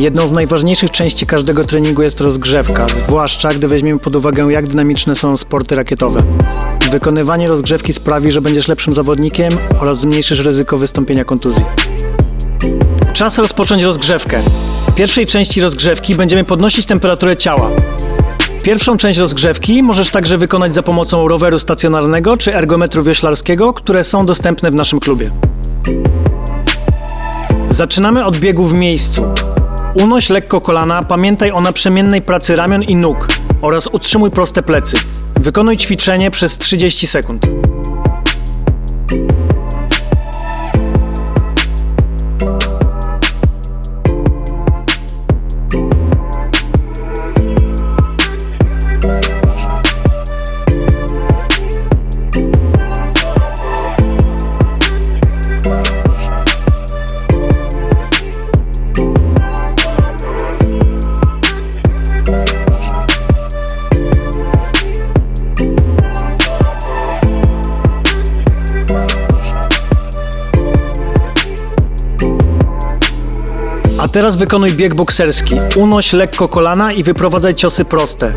Jedną z najważniejszych części każdego treningu jest rozgrzewka, zwłaszcza gdy weźmiemy pod uwagę, jak dynamiczne są sporty rakietowe. Wykonywanie rozgrzewki sprawi, że będziesz lepszym zawodnikiem oraz zmniejszysz ryzyko wystąpienia kontuzji. Czas rozpocząć rozgrzewkę. W pierwszej części rozgrzewki będziemy podnosić temperaturę ciała. Pierwszą część rozgrzewki możesz także wykonać za pomocą roweru stacjonarnego czy ergometru wioślarskiego, które są dostępne w naszym klubie. Zaczynamy od biegu w miejscu. Unoś lekko kolana, pamiętaj o naprzemiennej pracy ramion i nóg oraz utrzymuj proste plecy. Wykonuj ćwiczenie przez 30 sekund. Teraz wykonuj bieg bokserski. Unoś lekko kolana i wyprowadzaj ciosy proste.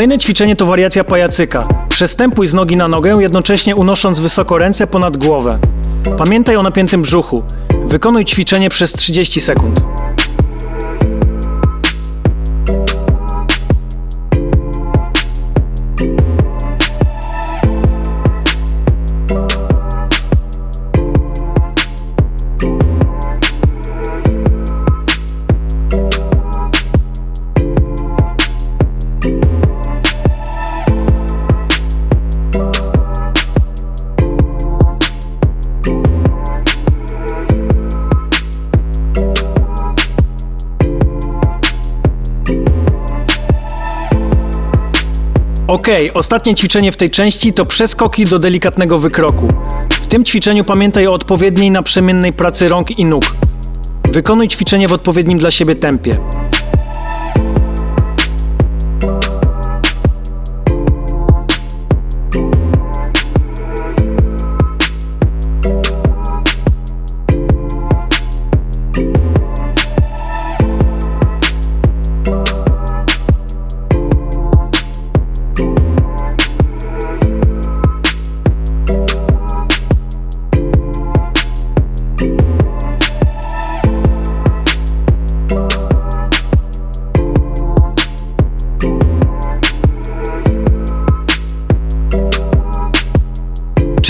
Kolejne ćwiczenie to wariacja pajacyka. Przestępuj z nogi na nogę, jednocześnie unosząc wysoko ręce ponad głowę. Pamiętaj o napiętym brzuchu. Wykonuj ćwiczenie przez 30 sekund. Ok, ostatnie ćwiczenie w tej części to przeskoki do delikatnego wykroku. W tym ćwiczeniu pamiętaj o odpowiedniej naprzemiennej pracy rąk i nóg. Wykonuj ćwiczenie w odpowiednim dla siebie tempie.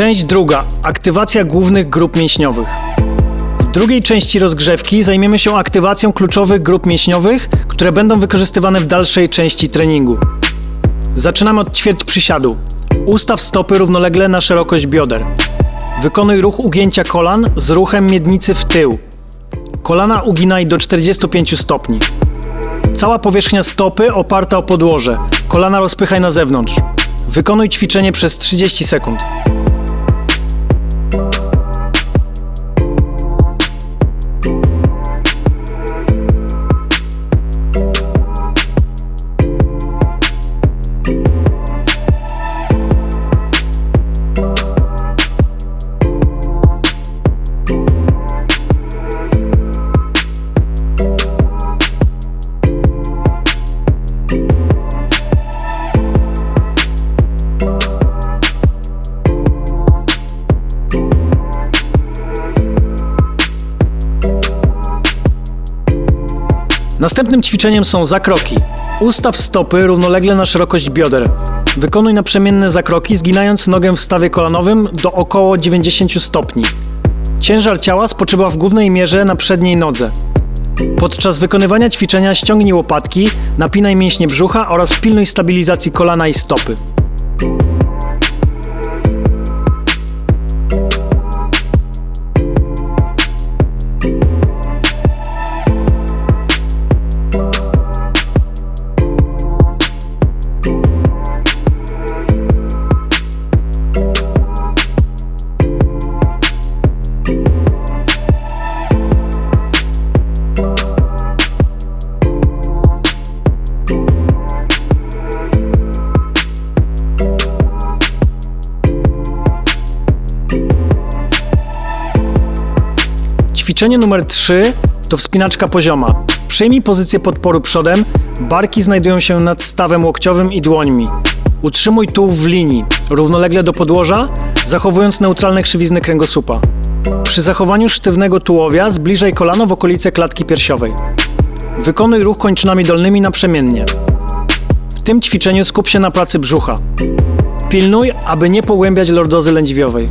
Część druga. Aktywacja głównych grup mięśniowych. W drugiej części rozgrzewki zajmiemy się aktywacją kluczowych grup mięśniowych, które będą wykorzystywane w dalszej części treningu. Zaczynamy od ćwierć przysiadu. Ustaw stopy równolegle na szerokość bioder. Wykonuj ruch ugięcia kolan z ruchem miednicy w tył. Kolana uginaj do 45 stopni. Cała powierzchnia stopy oparta o podłoże. Kolana rozpychaj na zewnątrz. Wykonuj ćwiczenie przez 30 sekund. Następnym ćwiczeniem są zakroki. Ustaw stopy równolegle na szerokość bioder. Wykonuj naprzemienne zakroki, zginając nogę w stawie kolanowym do około 90 stopni. Ciężar ciała spoczywa w głównej mierze na przedniej nodze. Podczas wykonywania ćwiczenia ściągnij łopatki, napinaj mięśnie brzucha oraz pilnuj stabilizacji kolana i stopy. Ćwiczenie numer 3 to wspinaczka pozioma. Przyjmij pozycję podporu przodem, barki znajdują się nad stawem łokciowym i dłońmi. Utrzymuj tułów w linii, równolegle do podłoża, zachowując neutralne krzywizny kręgosłupa. Przy zachowaniu sztywnego tułowia zbliżaj kolano w okolice klatki piersiowej. Wykonuj ruch kończynami dolnymi naprzemiennie. W tym ćwiczeniu skup się na pracy brzucha. Pilnuj, aby nie pogłębiać lordozy lędźwiowej.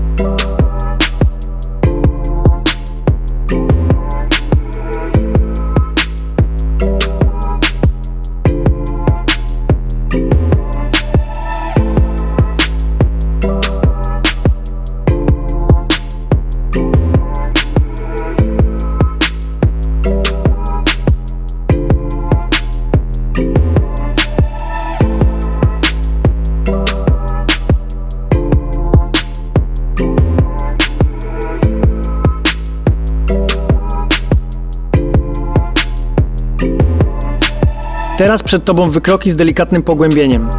Teraz przed Tobą wykroki z delikatnym pogłębieniem.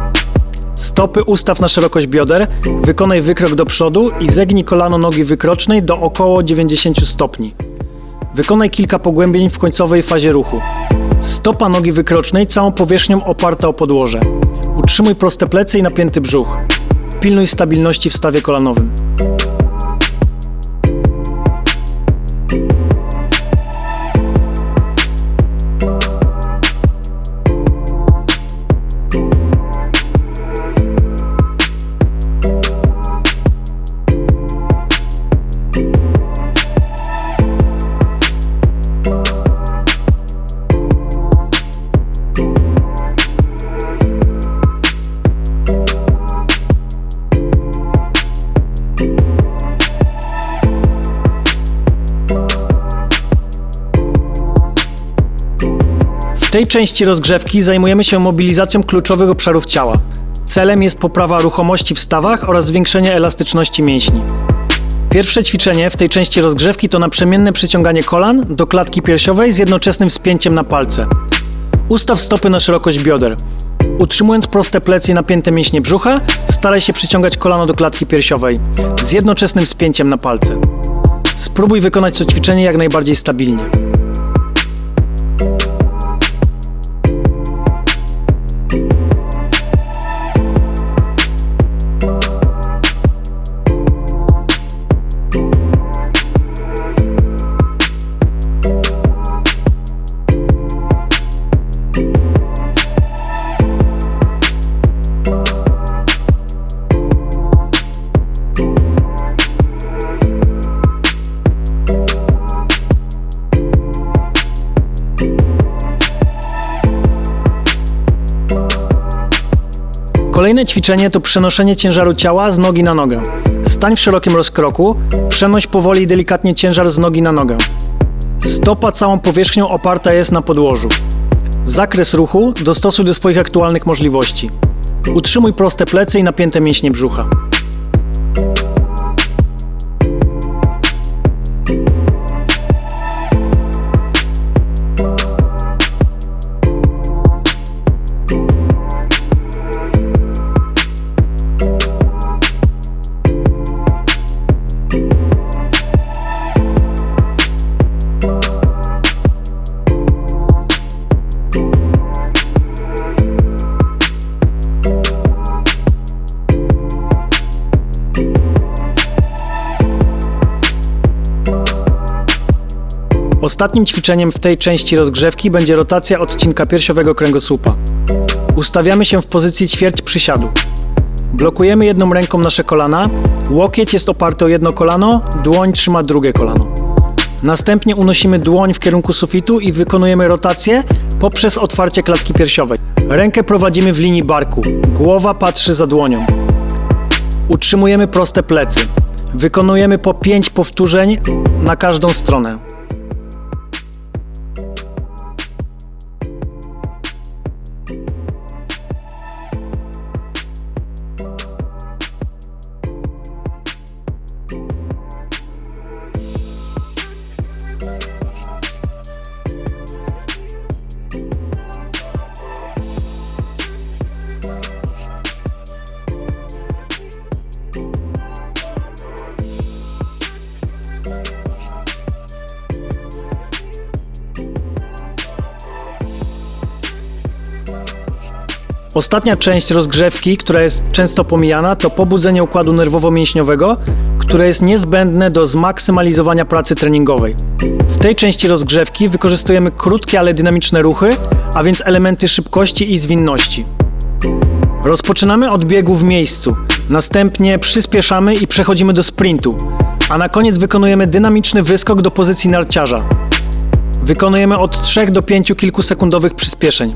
Stopy ustaw na szerokość bioder, wykonaj wykrok do przodu i zegnij kolano nogi wykrocznej do około 90 stopni. Wykonaj kilka pogłębień w końcowej fazie ruchu. Stopa nogi wykrocznej całą powierzchnią oparta o podłoże. Utrzymuj proste plecy i napięty brzuch. Pilnuj stabilności w stawie kolanowym. Tej części rozgrzewki zajmujemy się mobilizacją kluczowych obszarów ciała. Celem jest poprawa ruchomości w stawach oraz zwiększenie elastyczności mięśni. Pierwsze ćwiczenie w tej części rozgrzewki to naprzemienne przyciąganie kolan do klatki piersiowej z jednoczesnym wspięciem na palce. Ustaw stopy na szerokość bioder. Utrzymując proste plecy i napięte mięśnie brzucha, staraj się przyciągać kolano do klatki piersiowej z jednoczesnym wspięciem na palce. Spróbuj wykonać to ćwiczenie jak najbardziej stabilnie. Kolejne ćwiczenie to przenoszenie ciężaru ciała z nogi na nogę. Stań w szerokim rozkroku, przenoś powoli i delikatnie ciężar z nogi na nogę. Stopa całą powierzchnią oparta jest na podłożu. Zakres ruchu dostosuj do swoich aktualnych możliwości. Utrzymuj proste plecy i napięte mięśnie brzucha. Ostatnim ćwiczeniem w tej części rozgrzewki będzie rotacja odcinka piersiowego kręgosłupa. Ustawiamy się w pozycji ćwierć przysiadu. Blokujemy jedną ręką nasze kolana, łokieć jest oparty o jedno kolano, dłoń trzyma drugie kolano. Następnie unosimy dłoń w kierunku sufitu i wykonujemy rotację poprzez otwarcie klatki piersiowej. Rękę prowadzimy w linii barku, głowa patrzy za dłonią. Utrzymujemy proste plecy. Wykonujemy po 5 powtórzeń na każdą stronę. Ostatnia część rozgrzewki, która jest często pomijana, to pobudzenie układu nerwowo-mięśniowego, które jest niezbędne do zmaksymalizowania pracy treningowej. W tej części rozgrzewki wykorzystujemy krótkie, ale dynamiczne ruchy, a więc elementy szybkości i zwinności. Rozpoczynamy od biegu w miejscu, następnie przyspieszamy i przechodzimy do sprintu, a na koniec wykonujemy dynamiczny wyskok do pozycji narciarza. Wykonujemy od 3 do 5 kilkusekundowych przyspieszeń.